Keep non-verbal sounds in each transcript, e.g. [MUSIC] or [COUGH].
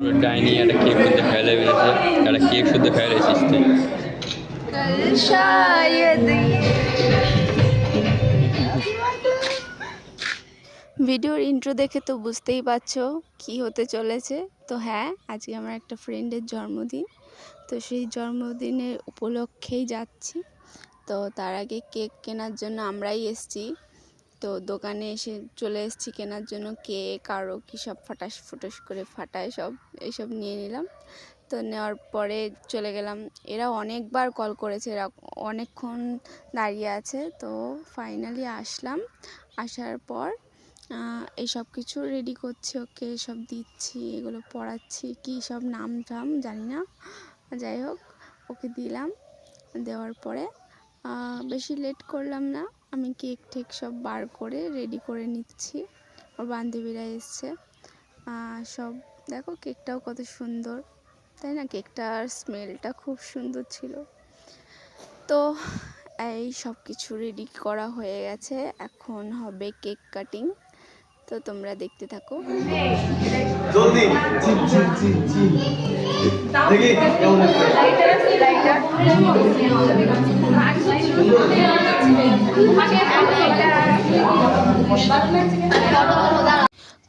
একটা কেক বেরিয়েছে একটা কেক ভিডিওর ইন্ট্রো দেখে তো বুঝতেই পারছ কি হতে চলেছে। তো হ্যাঁ আজকে আমার একটা ফ্রেন্ডের জন্মদিন। তো সেই জন্মদিনের উপলক্ষেই যাচ্ছি। তো তার আগে কেক কেনার জন্য আমরাই এসছি। তো দোকানে এসে চলে এসেছি কেনার জন্য কেক আরও কী সব ফাটাস, ফুটাস করে ফাটায় সব এইসব নিয়ে নিলাম। তো নেওয়ার পরে চলে গেলাম। এরা অনেকবার কল করেছে, এরা অনেকক্ষণ দাঁড়িয়ে আছে। তো ফাইনালি আসলাম। আসার পর এই সব কিছু রেডি করছি, ওকে সব দিচ্ছি, এগুলো পড়াচ্ছি, কি সব নাম টাম জানি না। যাই হোক, ওকে দিলাম। দেওয়ার পরে বেশি লেট করলাম না। আমি কেক টেক সব বার করে রেডি করে নিচ্ছি। ওর বান্ধবীরা এসছে। সব দেখো কেকটাও কত সুন্দর। তাই না? কেকটার স্মেলটা খুব সুন্দর ছিল। তো এই সব কিছু রেডি করা হয়ে গেছে। এখন হবে কেক কাটিং তো তোমরা দেখতে থাকো। দেখি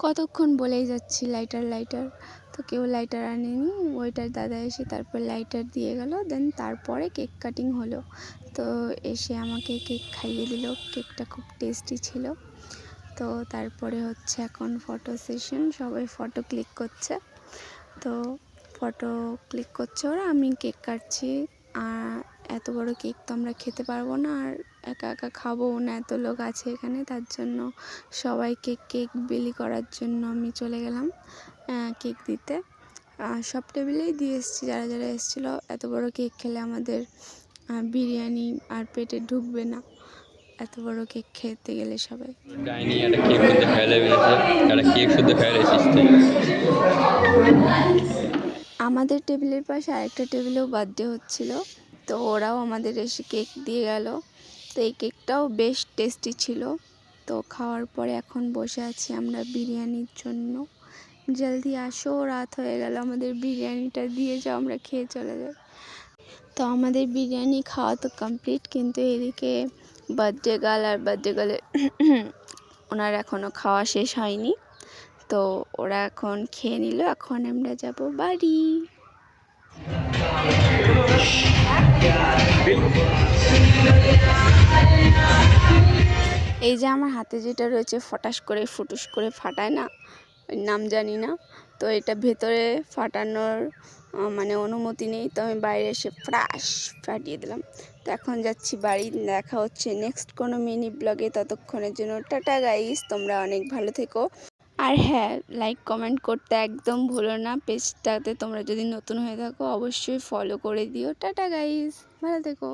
কতক্ষণ বলেই যাচ্ছি লাইটার লাইটার। তো কেউ লাইটার আনেনি, ওইটার দাদা এসে তারপর লাইটার দিয়ে গেল, দেন তারপরে কেক কাটিং হলো। তো এসে আমাকে কেক খাইয়ে দিল, কেকটা খুব টেস্টি ছিল। তো তারপরে হচ্ছে এখন ফটো সেশন, সবাই ফটো ক্লিক করছে। তো ফটো ক্লিক করছে ওরা, আমি কেক কাটছি আর এত বড় কেক তো আমরা খেতে পারব না আর একা একা খাব না এত লোক আছে এখানে তার জন্য সবাইকে কেক বিলি করার জন্য আমি চলে গেলাম কেক দিতে। সব টেবিলেই দিয়ে এসেছি যারা যারা এসেছিল এত বড় কেক খেলে আমাদের বিরিয়ানি আর পেটে ঢুকবে না। এত বড় কেক খেতে গেলে সবাই। ডাইনি একটা কেক শুদ্ধ খাইলে একটা কেক শুদ্ধ খাইলে আমাদের টেবিলের পাশে আরেকটা টেবিলেও বার্থডে হচ্ছিল। তো ওরাও আমাদের এসে কেক দিয়ে গেল। তো এই কেকটাও বেশ টেস্টি ছিল। তো খাওয়ার পরে এখন বসে আছি আমরা বিরিয়ানির জন্য। জলদি আসো, রাত হয়ে গেল, আমাদের বিরিয়ানিটা দিয়ে যাও, আমরা খেয়ে চলে যাই। তো আমাদের বিরিয়ানি খাওয়া তো কমপ্লিট কিন্তু এদিকে বার্থডে গার্ল আর বার্থডে গার্লের [CLEARS THROAT] ওনার এখনও খাওয়া শেষ হয়নি। তো ওরা এখন খেয়ে নিল, এখন আমরা যাব বাড়ি। এই যে আমার হাতে যেটা রয়েছে, ফটাস করে, ফুটুস করে ফাটায় না নাম জানি না। তো এটা ভেতরে ফাটানোর মানে অনুমতি নেই। তো আমি বাইরে এসে ফ্রাশ ফাটিয়ে দিলাম। তো এখন যাচ্ছি বাড়ি, দেখা হচ্ছে নেক্সট কোনো মিনি ব্লগে। ততক্ষণের জন্য টাটা গাইস তোমরা অনেক ভালো থেকো। আর হ্যাঁ লাইক কমেন্ট করতে একদম ভুলো না। পেজটাতে তোমরা যদি নতুন হয়ে থাকো, অবশ্যই ফলো করে দিও। টাটা গাইজ ভালো থেকো।